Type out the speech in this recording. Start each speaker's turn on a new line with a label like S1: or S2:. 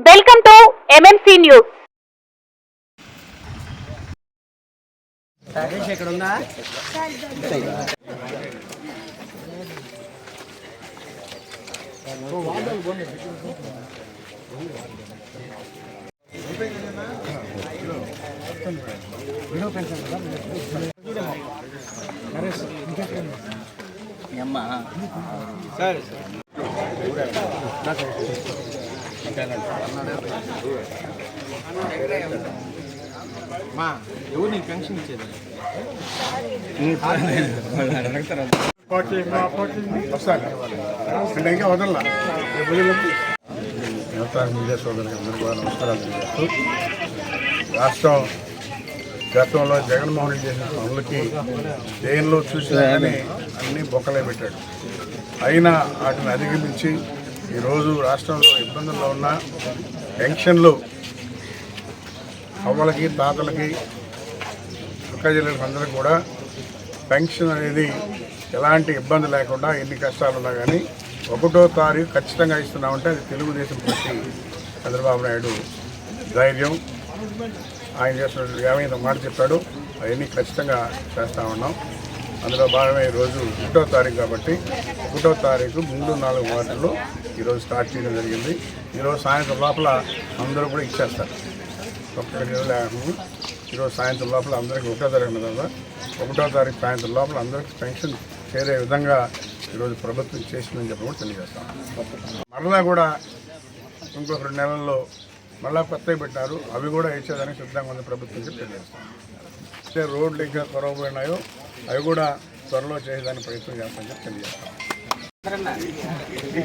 S1: Welcome to MMC news
S2: Rajesh ఇక్కడ ఉందా మీ అమ్మ సరే. మా ఎవరు నీకు పెన్షన్ ఇచ్చేది?
S3: వస్తాను ఇంకా వదల్లా యువత మీడియా సోదరులకు అందరికీ కూడా నమస్కారాలు తెలియజేస్తూ రాష్ట్రం గతంలో జగన్మోహన్ రెడ్డి చేసిన పనులకి దేనిలో చూసినా కానీ అన్ని బొక్కలే పెట్టాడు. అయినా వాటిని అధిగమించి ఈరోజు రాష్ట్రంలో ఇబ్బందుల్లో ఉన్న పెన్షన్లు అవ్వలకి తాతలకి అక్క జిల్లాలకు అందరికీ కూడా పెన్షన్ అనేది ఎలాంటి ఇబ్బంది లేకుండా ఎన్ని కష్టాలు ఉన్నా కానీ ఒకటో తారీఖు ఖచ్చితంగా ఇస్తున్నామంటే అది తెలుగుదేశం పార్టీ చంద్రబాబు నాయుడు ధైర్యం. ఆయన చేసిన ఏమైనా మాట చెప్పాడు. అవన్నీ ఖచ్చితంగా చేస్తా ఉన్నాం. అందులో భాగమే ఈరోజు ఒకటో తారీఖు కాబట్టి ఒకటో తారీఖు మూడు నాలుగు వార్డుల్లో ఈరోజు స్టార్ట్ చేయడం జరిగింది. ఈరోజు సాయంత్రం లోపల అందరూ కూడా ఇచ్చేస్తారు. ఒక్క లేకుండా ఈరోజు సాయంత్రం లోపల అందరికీ ఒకటో తారీఖు కదా. ఒకటో తారీఖు సాయంత్రం లోపల అందరికీ పెన్షన్ చేరే విధంగా ఈరోజు ప్రభుత్వం చేసిందని చెప్పి కూడా తెలియజేస్తాం. మరలా కూడా ఇంకొక రెండు నెలల్లో మళ్ళా కొత్తవి పెట్టారు అవి కూడా ఇచ్చేదానికి సిద్ధంగా ఉంది ప్రభుత్వం చెప్పి తెలియజేస్తాం. అయితే రోడ్లు ఇంకా కొరవబోయినాయో అవి కూడా త్వరలో చేసేదానికి ప్రయత్నం చేస్తామని చెప్పి తెలియజేస్తాం. Nah, ini.